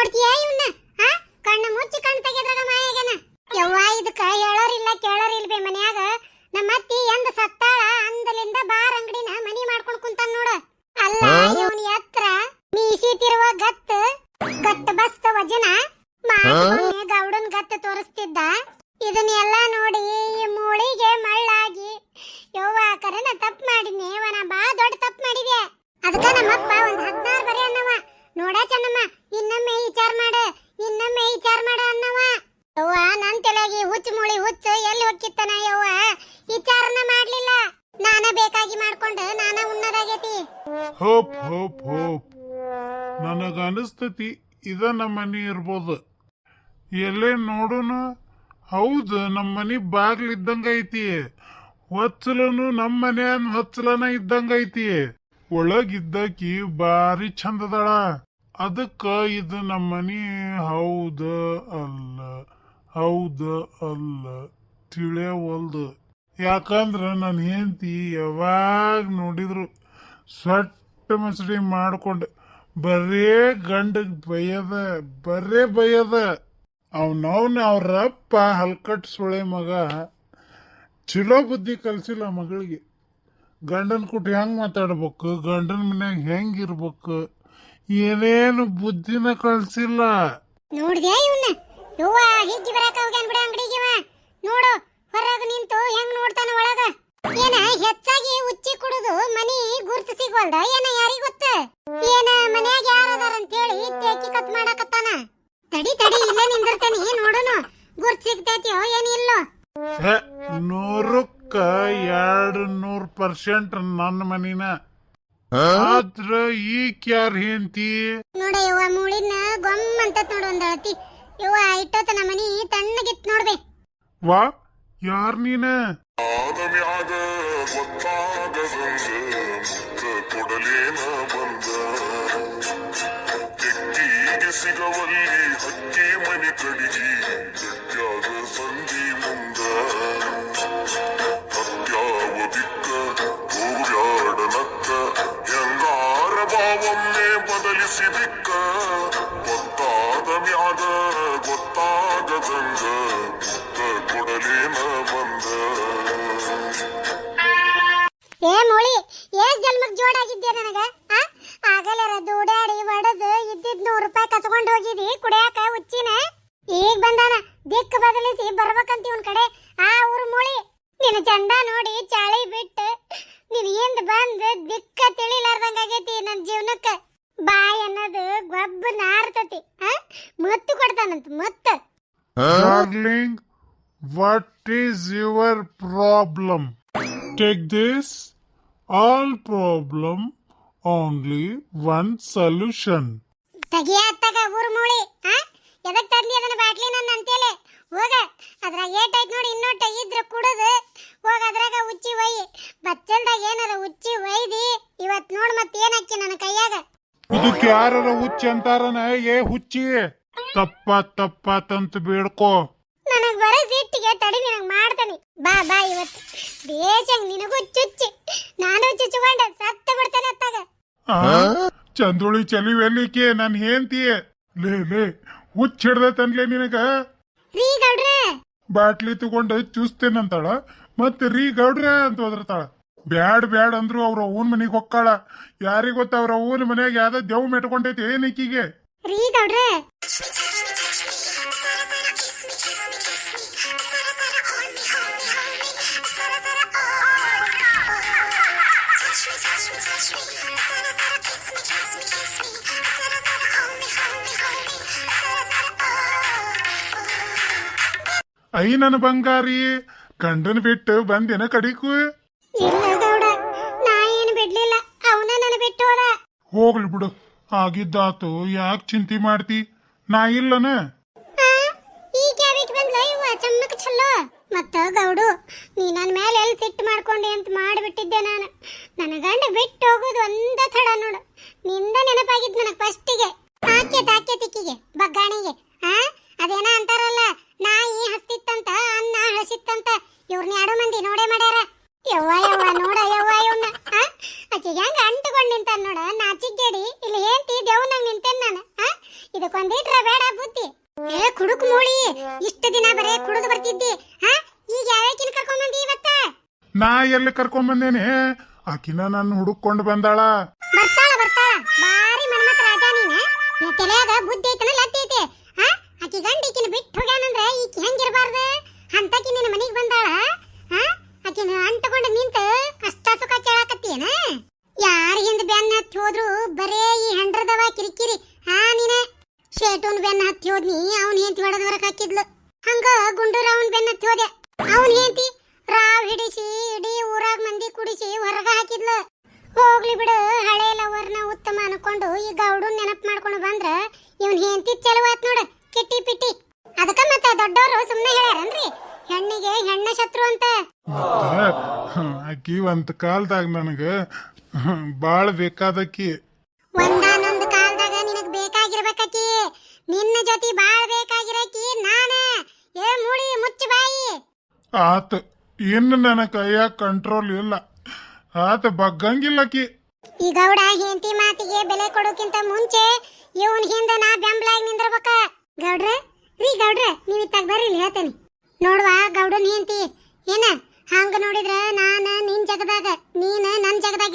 ನೋಡ್ತೀಯ ಇವನ್ನ ಹಾ ಕಣ್ಣು ಮುಚ್ಚಿ ಕಣ್ಣು ತೆಗೆದ್ರಾಗ ಮಾಯಾಗನ ಯವ್ವ ಇದಕ್ಕ ಹೇಳೋರಿಲ್ಲ ಕೇಳೋರಿಲ್ಬೆ ಮನ್ಯಾಗ. ನಮ್ಮ ಅತ್ತಿ ಎಂದ ಸತ್ತಾಳ ಅಂದಲಿಂದ ಬಾರ್ ಅಂಗಡಿನ ಮನಿ ಮಾಡ್ಕೊಂಡ್ ಕುಂತಾನ ನೋಡ. ಅಲ್ಲ ಇವನ್ ಎತ್ರ ಮೀಸಿತಿರುವ ಗತ್ತ ಗತ್ತ ಬಸ್ತ ವಜನ ಮಾ ಗೌಡನ್ ಗತ್ತ ತೋರಿಸ್ತಿದ್ದ. ಇದನ್ನೆಲ್ಲ ನೋಡಿ ಈ ಮೂಳಿಗೆ ಮಳ್ಳಾಗಿ ಯವ್ವ ಕರೆನ ತಪ್ಪು ಮಾಡಿದ್ನಿ ಯವ್ವ ಬಾ ದೊಡ್ಡ ತಪ್ಪು ಮಾಡಿದೆ ಅದಕ್ಕ ನಮ್ಮಪ್ಪ ಒಂದ್ ಹದಿನಾರು ಬರೀ ಅನ್ನವ. ನೋಡ ಚೆನ್ನಮ್ಮ, ಇನ್ನೊಮ್ಮೆ ವಿಚಾರ ಮಾಡ, ಇನ್ನೊಮ್ಮೆ ವಿಚಾರ ಮಾಡ ಅನ್ನವ. ಯವ್ವ, ನನ್ ತಲೆಗೆ ಹುಚ್ಚ ಮುಳಿ ಹುಚ್ಚ ಎಲ್ಲಿ ಹೊಕ್ಕಿತ್ತನ ಯವ್ವ? ವಿಚಾರನ ಮಾಡ್ಲಿಲ್ಲ. ನಾನ ಬೇಕಾಗಿ ಮಾಡ್ಕೊಂಡು ನಾನ ಉಣ್ಣದಾಗೈತಿ. Hope hope hope. ನನಗ ಅನಿಸ್ತತಿ ಇದ ನಮ್ಮ ಮನಿ ಇರ್ಬೋದು. ಎಲ್ಲೇ ನೋಡೋಣ ಹೌದು, ನಮ್ಮ ಮನಿ ಬಾಗ್ಲಿದ್ದಂಗೈತಿ ಹೊಚ್ಚಲನು ನಮ್ಮ ಮನೆ ಹೊಚ್ಚಲನ ಇದ್ದಂಗ ಐತಿ ಒಳಗಿದ್ದಕಿ ಬಾರಿ ಚಂದದಳ. ಅದಕ್ಕ ಇದು ನಮ್ಮನಿ ಹೌದ ಅಲ್ಲ ಹೌದ ಅಲ್ಲ ತಿಳಿಯವಲ್ದು. ಯಾಕಂದ್ರ ನನ್ನ ಹೆಂಡತಿ ಯಾವಾಗ ನೋಡಿದ್ರು ಸಟ್ಟ ಮಸಡಿ ಮಾಡ್ಕೊಂಡೆ ಬರೇ ಗಂಡಗ್ ಬೈಯದ, ಬರೇ ಬೈಯದ. ಅವನವನ ಅವ್ರಪ್ಪ ಹಲ್ಕಟ್ ಸುಳೆ ಮಗ. ಚಲೋ ಬುದ್ಧಿ ಕಲ್ಸಿಲ್ಲ ಮಗಳಿಗೆ. ಗಂಡನ ಕೊಟ್ಟು ಹೆಂಗ್ ಮಾತಾಡ್ಬೇಕು? ಗಂಡನ ಮನ್ಯಾಗ ಹೆಂಗ್ ಇರ್ಬೇಕು? ಏನೇನು ಬುದ್ಧಿನ ಕಳ್ಸಿಲ್ಲ. ನೋಡ್ದ್ಯಾ ಇವನ್ನ ಯವ್ವ ಹಿಗ್ಗಿ ಬರಾಕ ಹೋಗ್ಯಾನ ಬಿಡ ಅಂಗಡಿಗೆ. ನೋಡು ಹೊರಗೆ ನಿಂತು ಹೆಂಗ್ ನೋಡ್ತಾನ ಒಳಗ? ಏನ ಹೆಚ್ಚಾಗಿ ಉಚ್ಚಿ ಕುಡಿದು ಮನಿ ಗುರ್ತು ಸಿಗ್ವಲ್ದ? ಏನ ಯಾರಿಗೆ ಗೊತ್ತ? ಏನ ಮನ್ಯಾಗ ಯಾರದಾರ ಅಂತ ಹೇಳಿ ತೇಕಿ ಕತ್ ಮಾಡಕತ್ತಾನ? ತಡಿ ತಡಿ ಇಲ್ಲೇ ನಿಂದಿರ್ತೇನಿ ನೋಡುನು. ಗುರ್ತ್ ಸಿಗ್ತೈತಿಯೋ ಏನಿಲ್ಲೋ ಹೆ, ನೂರಕ್ಕ ಎರಡು ನೂರ್ ಪರ್ಸೆಂಟ್ ನನ್ನ ಮನಿನ. ಆದ್ರ ಈಕ್ ಯಾರ ಹೆಂಡತಿ? ನೋಡ ಯವ್ವ ಮೂಳಿನ ಗೊಮ್ಮ ಅಂತ ನೋಡು ಒಂದ್ ಅಳತಿ ಯವ್ವ ನಮ್ಮ ಮನಿ ತಣ್ಣಗಿತ್ ನೋಡ್ಬೆ. ವಾ ಯಾರ್ ನೀನ? ಆದಮ್ಯಾಗ ಗೊತ್ತಾಗದಂಗ ಮುತ್ತ ಕೊಡಲೇನ ಬಂದ. ತೆಕ್ಕಿಗೆ ಸಿಗವಲ್ಲಿ ಹಕ್ಕಿ ಮನಿ ಕಡಿಗಿ. ಬದಲಿಸಿ ದಿಕ್ಕ ಗೊತ್ತಾದ ಮ್ಯಾಗ ಗೊತ್ತಾಗದಂಗ darling what is your problem take this all problem only one solution ತಗಿಯ ಅತ್ತಾಗ ಊರ್ ಮೂಳಿ ಎದಕ್ ತಂದಿ ಅದನ್ನ ಬಾಟ್ಲಿ ನನ್ನ ಅಂತೇಲೆ ಹೋಗ ಅದ್ರಾಗ ಏಟ್ ಐತ್ ನೋಡಿ ಇನ್ನೊಟ್ಟ ಇದ್ರ ಕುಡದು. ಹೋಗ ಅದ್ರಾಗ ಉಚ್ಚಿ ಒಯ್ಯಿ ಬಚ್ಚಲ್ದಾಗ ಏನಾರ ಉಚ್ಚಿ ಒಯ್ದಿ. ಇವತ್ ನೋಡ್ ಮತ್ ಏನ್ ಹಾಕಿ ನನ್ನ ಕೈಯಾಗ? ಇದಕ್ಕೆ ಯಾರ ಹುಚ್ಚಿ ಅಂತಾರನ? ಏ ಹುಚ್ಚಿ ತಪ್ಪ ತಪ್ಪ ತಂತ ಬೇಡ್ಕೋ. ನನಗ್ ಬರೋ ಸಿಟ್ಟಿಗೆ ತಡಿ ನಿನಗ್ ಮಾಡ್ತಾನೆ. ಬಾ ಬಾ ಇವತ್ತು. ಬೇಜಂಗ್ ನಿನಗೂ ಚುಚ್ಚಿ ನಾನು ಚುಚ್ಚುಕೊಂಡ ಸತ್ತ ಬಿಡ್ತಾನೆ ಅತ್ತಾಗ. ಚಂದ್ರುಳಿ ಚಲಿವೆಲ್ಲಿಕೆ ನನ್ ಹೇಂತಿ ಲೇ ಲೇ ಹುಚ್ಚ ಹಿಡ್ದೈತನ್ಲೇ ನಿನಗ? ರೀ ಗೌಡ್ರೆ. ಬಾಟ್ಲಿ ತಗೊಂಡು ಚೂಸ್ತೇನಂತಾಳ ಮತ್ತೆ ರೀ ಗೌಡ್ರೆ ಅಂತ ಹೋದ್ರತಾಳ ಬ್ಯಾಡ್ ಬ್ಯಾಡ್ ಅಂದ್ರು ಅವ್ರ ಅವ್ವನ್ ಮನೆಗೆ ಹೊಕ್ಕಾಳ. ಯಾರಿಗ್ ಗೊತ್ತ ಅವ್ರ ಅವ್ವನ ಮನ್ಯಾಗ ಯಾವ್ದ ದೇವ್ ಮೆಟ್ಕೊಂಡೈತಿ ಏನಿಕ್ಕಿಗೆ ರೀ ಗೌಡ್ರೆ. ಐ ನನ್ನ ಬಂಗಾರಿ ಗಂಡನ್ ಬಿಟ್ಟು ಬಂದೇನ ಕಡಿಕು ಇಲ್ಲ ಗೌಡ ನಾ ಏನು ಬಿಡ್ಲಿಲ್ಲ ಅವನ ನನ್ನ ಬಿಟ್ಟು ಹೋದ. ಹೋಗ್ಲಿ ಬಿಡು ಆಗಿದ್ದಾತು ಯಾಕೆ ಚಿಂತೆ ಮಾಡ್ತಿ? ನಾ ಇಲ್ಲನ? ಆ, ಈ ಕ್ಯಾಬಿಟ್ ಬಂದ್ಲ ಇವ ಚಮ್ಮಕ್ ಚಲ್ಲೋ ಮತ್ತ ಗೌಡು ನೀ ನನ್ನ ಮೇಲೆ ಎಲ್ಲಿ ಸಿಟ್ಟು ಮಾಡ್ಕೊಂಡೆ ಅಂತ ಮಾಡಿಬಿಟ್ಟಿದ್ದೆ ನಾನು. ನನ್ನ ಗಂಡ ಬಿಟ್ಟು ಹೋಗೋದು ಒಂದ ತಡ ನೋಡು. ನಿಂದ ನೆನಪಾಗಿದ್ ನನಗೆ ಫಸ್ಟಿಗೆ ಆಕೆ ತಾಕೆ ತಿಕ್ಕಿಗೆ, ಬಗ್ಗಾಣಿಗೆ ಹಾ ಅದೇನ ಅಂತಾರಲ್ಲ, ನಾಯಿ ಹಸ್ತಿತ್ತಂತ, ಅನ್ನ ಹಳಸಿತ್ತಂತ ಇವ್ರನ್ನ ಎರಡು ಮಂದಿ ನೋಡೇ ಮಾಡ್ಯಾರ. ಯವ್ವ ಯವ್ವ, ನೋಡ, ಯವ್ವ ಇವನ್ನ ಹಾ ಆಕೆ ಹೆಂಗ ಅಂಟುಕೊಂಡು ನಿಂತಾನ ನೋಡ ನಾಚಿಗೇಡಿ ಇಲ್ಲಿ ಹೇಳ್ತಿ ನಂಗ್ ನಿಂತೇನ್ ನಾನು ಹಾ ಇದಕ್ಕೊಂದಿಟ್ರ ಬೇಡ ಬುದ್ಧಿ. ಏ, ಕುಡುಕ್ ಮೂಳಿ, ಇಷ್ಟು ದಿನ ಬರೇ ಕುಡಿದು ಬರ್ತಿದ್ದಿ ಹಾ ಈಗ ಯಾವ್ಯಾಕಿನ ಕರ್ಕೊಂಡ್ ಬಂದಿ ಇವತ್ತ? ನಾ ಎಲ್ಲಿ ಕರ್ಕೊಂಡ್ ಬಂದೇನೆ? ಆಕಿನ ನನ್ನ ಹುಡುಕೊಂಡು ಬಂದಾಳ. ಬರ್ತಾಳ ಬರ್ತಾಳ. ಬಾರಿ ಮನ್ಮತ್ ರಾಜ ನೀನ. ನಿನ್ನ ತಲೆಯಾಗ ಬುದ್ಧಿ ಐತನ ಲತ್ತಿ ಹಾ? ಆಕಿ ಗಂಡ ಈಕಿನ ಬಿಟ್ಟು ಹೋಗ್ಯಾನಂದ್ರ ಈಕಿ ಹೆಂಗಿರಬಾರ್ದು? ಅಂತಕಿ ನಿನ್ನ ಮನಿಗ್ ಬಂದಾಳ? ಹಾ? ಆಕಿನ ಅಂಟಕೊಂಡ ನಿಂತ ಕಷ್ಟ ಸುಖ ಕೇಳಾಕತ್ತೀಯನ? ಯಾರ ಹಿಂದ ಬೆನ್ನ ಹತ್ತಿ ಹೋದ್ರು ಬರೇ ಈ ಹೆಂಡ್ರದವ, ಕಿರಿಕಿರಿ. ಹಾ ನೀನ. ಶೇಟುನ್ ಬೆನ್ನ ಹತ್ತಿ ಹೋದ್ನಿ, ಅವನ್ ಹೆಂತಿ ಹೊಡೆದ ಹೊರಕ್ ಹಾಕಿದ್ಲು. ಹಂಗ ಗುಂಡೂರ ಅವನ್ ಬೆನ್ನ ಹತ್ತಿ ಹೋದೆ. ಅವನ್ ಹೆಂತಿ ರಾವ್ ಹಿಡಿಸಿ ಇಡೀ ಊರಾಗ ಮಂದಿ ಕುಡಿಸಿ ಹೊರಗ ಹಾಕಿದ್ಲು. ಹೋಗ್ಲಿ ಬಿಡು ಹಳೆ ಲವರ್ನ ಉತ್ತಮ ಅನ್ಕೊಂಡು ಈ ಗೌಡು ನೆನಪು ಮಾಡ್ಕೊಂಡು ಬಂದ್ರ ಇವನ್ ಹೆಂಡತಿ ಚಲವಾತ್ ನೋಡು ಕಿಟ್ಟಿ ಪಿಟ್ಟಿ. ಅದಕ್ಕ ಮತ್ತ ದೊಡ್ಡವರು ಸುಮ್ಮನೆ ಹೇಳ್ಯಾರನ್ರಿ? ಹೆಣ್ಣಿಗೆ ಹೆಣ್ಣ ಶತ್ರು ಅಂತ. ಅಕ್ಕಿ ಒಂದ್ ಕಾಲದಾಗ ನನಗ ಬಾಳ ಬೇಕಾದಕ್ಕಿ ಒಂದಾನೊಂದು ಕಾಲದಾಗ ನಿನಗ್ ಬೇಕಾಗಿರ್ಬೇಕಕ್ಕಿ ನಿನ್ನ ಜೊತೆ ಬಾಳ್ ಬೇಕಾಗಿರಕಿ ನಾನ. ಏ ಮುಳಿ ಮುಚ್ಚ ಬಾಯಿ. ಆತ. ಇನ್ನು ನನ್ನ ಕೈಯಾಗ ಕಂಟ್ರೋಲ್ ಇಲ್ಲ. ಆತ ಬಗ್ಗಂಗಿಲ್ಲಕಿ. ಈ ಗೌಡ ಹೆಂಡತಿ ಮಾತಿಗೆ ಬೆಲೆ ಕೊಡೋಕ್ಕಿಂತ ಮುಂಚೆ ಇವನ್ ಹಿಂದೆ ನಾ ಬೆಂಬಲಾಗಿ ನಿಂದ್ರಬೇಕ. ಗೌಡ್ರೆ ರೀ ಗೌಡ್ರೆ ನೀವ್ ಇತ್ತಾಗ ಬರ್ರಿ ಇಲ್ಲಿ ಹೇಳ್ತೇನೆ. ನೋಡ್ವಾ ಗೌಡನ್ ಹೆಂಡತಿ. ಏನ ಹಂಗ ನೋಡಿದ್ರ ನಾನ ನಿನ್ ಜಗದಾಗ ನೀನ ನನ್ ಜಗದಾಗ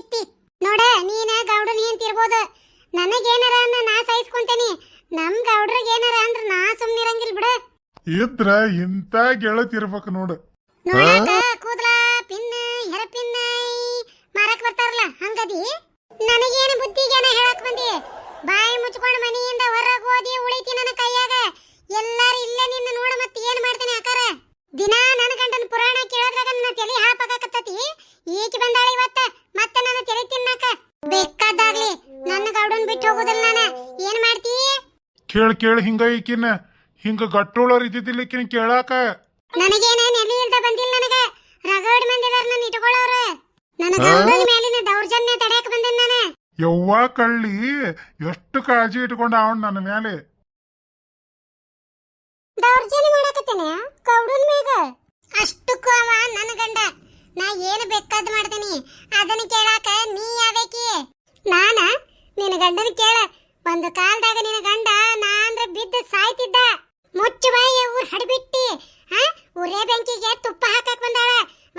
ಹಗಣಿಗಿತ್ತಿ ನೋಡ ನೀನ ಗೌಡನ್ ಅಂತಿರ್ಬೋದು ನನಗೇನಾರ ಅನ್ನ ನಾ ಸಹಿಸ್ಕೊಂತೇನಿ ನಮ್ ಗೌಡ್ರಿಗೆ ಏನಾರ ಅಂದ್ರ ನಾ ಸುಮ್ನಿರಂಗಿಲ್ ಬಿಡ. ಇದ್ರ ಇಂತ ಗೆಳತಿರ್ಬೇಕು ನೋಡು. ನೋಡಾಕ ಕೂದ್ಲ ಪಿನ್ನ ಹೆರಪಿನ್ನ ಮಾರಕ್ ಬರ್ತಾರಲ್ಲ ಹಂಗದಿ? ನನಗೇನು ಬುದ್ಧಿಗೇನ ಹೇಳಕ್ ಬಂದಿ? ಬಾಯಿ ಮುಚ್ಕೊಂಡು ಮನೆಯಿಂದ ಹೊರಗೆ ಹೋದಿ ಉಳಿತಿ ನನ್ನ ಕೈಯಾಗ. ಎಲ್ಲಾರು ಇಲ್ಲೇ ನಿನ್ನ ನೋಡ ಮತ್ತೆ ಏನ್ ಮಾಡ್ತೇನೆ ಅಕಾರ ದಿನಾ ನನ್ನ ಗಂಡನ ಪುರಾಣ ಕೇಳದ್ರಾಗ ನನ್ನ ತಲೆ ಹಾಪಾಕತ್ತತಿ ಈಕೆ ಬಂದಾಳ ಇವತ್ತ. ಮತ್ತೆ ನಾನು ತೆರೆ ತಿನ್ನಕ? ಬೇಕಾದಾಗ್ಲಿ ನನ್ನ ಗೌಡನ್ ಬಿಟ್ಟು ಹೋಗೋದಿಲ್ಲ ನಾನು. ಏನ್ ಮಾಡ್ತಿ? ಕೇಳ್ ಕೇಳ್ ಹಿಂಗ ಈಕಿನ ಹಿಂಗ ಗಟ್ಟೋಳರ್ ಇದ್ದಿದ್ದಿಲ್ಲ ಈಕಿನ ಕೇಳಾಕ. ನನಗೇನ ನೆಲೆ ಇಲ್ದ ಬಂದಿಲ್ಲ ನನಗ. ರಗಡ್ ಮಂದಿದಾರ ನನ್ನ ಇಟ್ಕೊಳ್ಳೋರು. ನನ್ನ ಗೌಡನ್ ಮೇಲಿನ ದೌರ್ಜನ್ಯ ತಡೆಯಕ್ ಬಂದಿಲ್ಲ ನಾನು. ಯವ್ವ ಕಳ್ಳಿ ಎಷ್ಟು ಕಾಳಜಿ ಇಟ್ಕೊಂಡ ಅವನ್ ನನ್ನ ಮೇಲೆ ದೌರ್ಜನ್ಯ ಮಾಡಕತ್ತೇನೆ ಗೌಡನ್ ಮೇಗ? ಅಷ್ಟು ಅವ ನನ್ನ ಗಂಡ. ನಾ ಏನು ಬೇಕಾದ್ ಮಾಡ್ತೀನಿ? ಅದನ್ನ ಕೇಳಾಕ ನೀ ಯಾವೇಕಿ ನಾನ? ನಿನ್ನ ಗಂಡನ ಕೇಳ. ಒಂದು ಕಾಲದಾಗ ನಿನ್ನ ಗಂಡ ನಾ ಅಂದ್ರೆ ಬಿದ್ದು ಸಾಯ್ತಿದ್ದ. ಮುಚ್ಚು ಬಾಯಿ ಊರ್ ಹಡಬಿಟ್ಟಿ. ಹಾ ಉರೇ ಬೆಂಕಿಗೆ ತುಪ್ಪ ಹಾಕಕ್ ಬಂದಾಳ.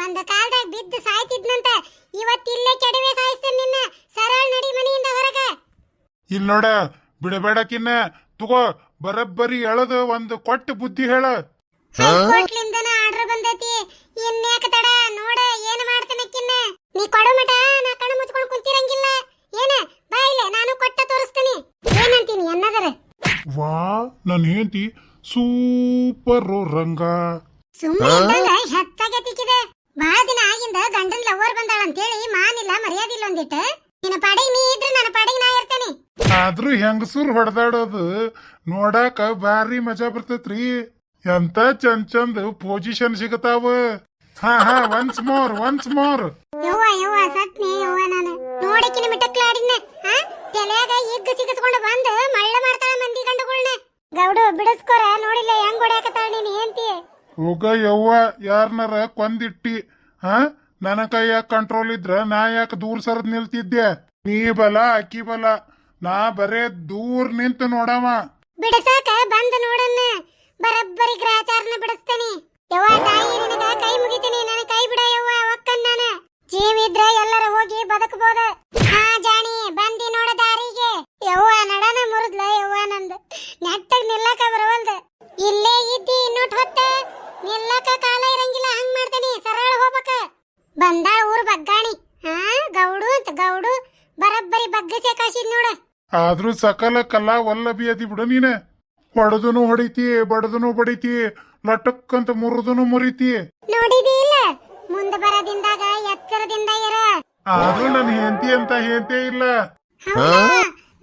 ಒಂದು ಕಾಲದಾಗ ಬಿದ್ದು ಸಾಯ್ತಿದ್ನಂತ. ಇವತ್ತಿಲ್ಲೇ ಕೆಡವೆ ಸಾಯಿಸ್ತೇನೆ ನಿನ್ನ. ಸರಳ ನಡಿ ಮನೆಯಿಂದ ಹೊರಗ. ಇಲ್ ನೋಡ ಬಿಡಬೇಡಕಿನ್ನ. ತಗೋ ಬರಬ್ಬರಿ ಎಳದು ಒಂದು ಕೊಟ್ಟು ಬುದ್ಧಿ ಹೇಳ ಆರ್ಡರ್ ಬಂದೈತಿ ಇನ್ಯಾಕ ತಡ ನೋಡ ಏನ್ ಮಾಡ್ತೇನಕ್ಕಿನ್ನ ನೀ ಕೊಡೋ ಮಟ ನಾ ಕಣ್ಣು ಮುಚ್ಕೊಂಡು ಕುಂತಿರಂಗಿಲ್ಲ ಏನ ಬಾ ಇಲ್ಲೇ ನಾನು ಕೊಟ್ಟ ತೋರಿಸ್ತೀನಿ ಏನಂತೀನಿ ಅನ್ನದರ ವಾ ನನ್ನ ಹೆಂಡತಿ ಸೂಪರ್ ರಂಗ ಸುಮ್ಮನೆ ಇದ್ದಂಗ ಹೆಚ್ಚಾಗೆ ತಿಕ್ಕಿದೆ ಬಹಳ ದಿನ ಆಗಿಂದ ಗಂಡನ್ ಲವರ್ ಬಂದಾಳ ಅಂತೇಳಿ ಮಾನಿಲ್ಲ ಮರ್ಯಾದಿಲ್ಲ ಒಂದಿಟ್ಟು ನಿನ್ನ ಪಾಡಿಗೆ ನೀ ಇದ್ರೆ ನನ್ನ ಪಾಡಿಗೆ ನಾ ಇರ್ತೇನೆ ಆದ್ರೂ ಹೆಂಗಸೂರ್ ಹೊಡೆದಾಡೋದು ನೋಡಾಕ ಭಾರಿ ಮಜಾ ಬರ್ತೈತ್ರಿ ಎಂತ ಚಂದ್ ಚಂದ್ ಪೊಸಿಷನ್ ಸಿಗತಾವ ಹಾ ಹಾ ಒನ್ಸ್ ಮೋರ್ ಒನ್ಸ್ ಮೋರ್ ಯವ್ವ ಯವ್ವ ಸತ್ನಿ ಯವ್ವ ನಾನು ನೋಡಕಿನ ಮಿಟಕ್ಲಾಡಿನ ಹಾ ತಲೆಯಾಗ ಎಗ್ಗ ಸಿಗಿಸ್ಕೊಂಡು ಬಂದು ಮಳ್ಳ ಮಾಡ್ತಾಳ ಮಂದಿ ಗಂಡುಗಳ್ನ ಗೌಡು ಬಿಡಸ್ಕೋರ? ನೋಡಿಲ್ಲ ಹೆಂಗ್ ಹೊಡ್ಯಾಕತ್ತಾಳ ನೀನ್ ಏಂತಿ ಹೋಗ ಯವ್ವ ಯಾರನಾರ ಕೊಂದಿಟ್ಟಿ ಹಾ? ನನ್ನ ಕೈಯಾಗ ಕಂಟ್ರೋಲ್ ಇದ್ರ? ನಾ ಯಾಕೆ ದೂರ ಸರದ್ ನಿಲ್ತಿದ್ದೆ? ನೀ ಬಲ ಅಕ್ಕಿ ಬಲ. ನಾ ಬರೇ ದೂರ ನಿಂತು ನೋಡವ. ಬಿಡಸಾಕ ಬಂದು ನೋಡನ್ನ. ಬರಬ್ಬರಿ ಗ್ರಾಚಾರನ ಬಿಡಿಸ್ತೇನೆ. ಯವ್ವ ತಾಯಿ ನಿನಗ ಕೈ ಮುಗಿತೀನಿ. ನನ್ನ ಕೈ ಬಿಡ ಯವ್ವ ಒಕ್ಕನ್ ನಾನು. ಜೀವಿದ್ರ ಎಲ್ಲರ ಹೋಗಿ ಬದುಕಬಹುದು ಹಾ ಜಾಣಿ ಬಂದಿ ನೋಡ ದಾರಿಗೆ ಯವ್ವ ನಡನ ಮುರಿದ್ಲ ಯವ್ವ ನಂದು ನೆಟ್ಟಗ್ ನಿಲ್ಲಕ ಬರವಲ್ದು ಇಲ್ಲೇ ಇದ್ದಿ ಇನ್ನೊಟ್ ಹೊತ್ತ ನಿಲ್ಲಕ ಕಾಲ ಇರಂಗಿಲ್ಲ ಹಂಗ್ ಮಾಡ್ತೇನಿ ಸರಳ ಹೋಗ್ಬೇಕ ಬಂದಾಳ ಊರ್ ಬಗ್ಗಾಣಿ ಹಾ ಗೌಡು ಅಂತ ಗೌಡು ಬರಬ್ಬರಿ ಬಗ್ಗಸೆ ಕಳ್ಸಿದ್ ನೋಡ ಆದ್ರೂ ಸಕಲ ಕಲಾ ವಲ್ಲಭಿ ಅದಿ ಬಿಡು ನೀನ. ಹೊಡೆದನು ಹೊಡಿತಿ ಬಡದನು ಬಡಿತಿ ಲಟಕ್ ಅಂತ ಮುರಿದನು ಮುರಿತಿ. ನೋಡಿದಿ ಇಲ್ಲ ಮುಂದೆ ಬರದಿಂದಾಗ ಎಚ್ಚರದಿಂದ ಇರ. ಆದ್ರೂ ನನ್ ಹೆಂಡತಿ ಅಂತ ಹೆಂಡತಿ ಇಲ್ಲ.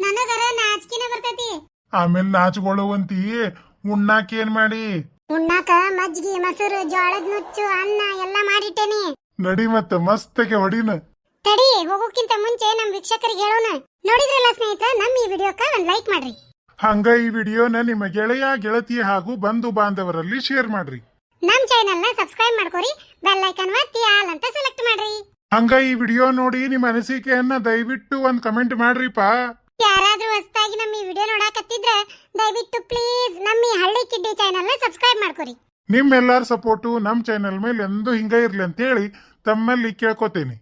ನನಗರ ನಾಚಿಕೆನ ಬರ್ತೈತಿ. ಆಮೇಲೆ ನಾಚ್ಕೊಳ್ಳುವಂತಿ ಉಣ್ಣಾಕ ಏನ್ ಮಾಡಿ? ಉಣ್ಣಾಕ ಮಜ್ಜಿಗೆ ಮೊಸರು ಜೋಳದ ನುಚ್ಚು ಅನ್ನ ಎಲ್ಲ ಮಾಡಿಟ್ಟೇನಿ. ನಡಿ ಮತ್ತೆ ಮಸ್ತಕ್ಕೆ ಹೊಡಿನ. ತಡಿ ಹೋಗೋಕ್ಕಿಂತ ಮುಂಚೆ ನಮ್ಮ ವೀಕ್ಷಕರಿಗೆ ಹೇಳೋಣ. ನೋಡಿದ್ರಲ್ಲ ಸ್ನೇಹಿತರ ನಮ್ಮ ಈ ವಿಡಿಯೋಕ್ಕ ಒಂದು ಲೈಕ್ ಮಾಡ್ರಿ. ಹಂಗ ಈ ವಿಡಿಯೋನ ನಿಮ್ಮ ಗೆಳೆಯ ಗೆಳತಿ ಹಾಗೂ ಬಂಧು ಬಾಂಧವರಲ್ಲಿ ಶೇರ್ ಮಾಡ್ರಿ. ನಮ್ಮ ಚಾನೆಲ್ನ ಸಬ್ಸ್ಕ್ರೈಬ್ ಮಾಡ್ಕೊರಿ ಬೆಲ್ ಐಕಾನ್ ಒತ್ತಿ ಆಲ್ ಅಂತ ಸೆಲೆಕ್ಟ್ ಮಾಡ್ರಿ. ಹಂಗ ಈ ವಿಡಿಯೋ ನೋಡಿ ನಿಮ್ಮ ಅನಿಸಿಕೆಯನ್ನ ದಯವಿಟ್ಟು ಒಂದ್ ಕಮೆಂಟ್ ಮಾಡ್ರಿಪಾ ಯಾರಾದ್ರೂ ಹೊಸದಾಗಿ ನಮ್ಮ ಈ ವಿಡಿಯೋ ನೋಡಕತ್ತಿದ್ರೆ ದಯವಿಟ್ಟು ಪ್ಲೀಸ್ ನಮ್ಮ ಈ ಹಳ್ಳಿ ಕಿಡ್ಡಿ ಚಾನೆಲ್ನ ಸಬ್ಸ್ಕ್ರೈಬ್ ಮಾಡ್ಕೊರಿ. ನಿಮ್ಮೆಲ್ಲರ ಸಪೋರ್ಟು ನಮ್ಮ ಚಾನೆಲ್ ಮೇಲೆ ಎಂದೂ ಹಿಂಗ ಇರಲಿ ಅಂತ ಹೇಳಿ ತಮ್ಮಲ್ಲಿ ಕೇಳ್ಕೊತೇನೆ.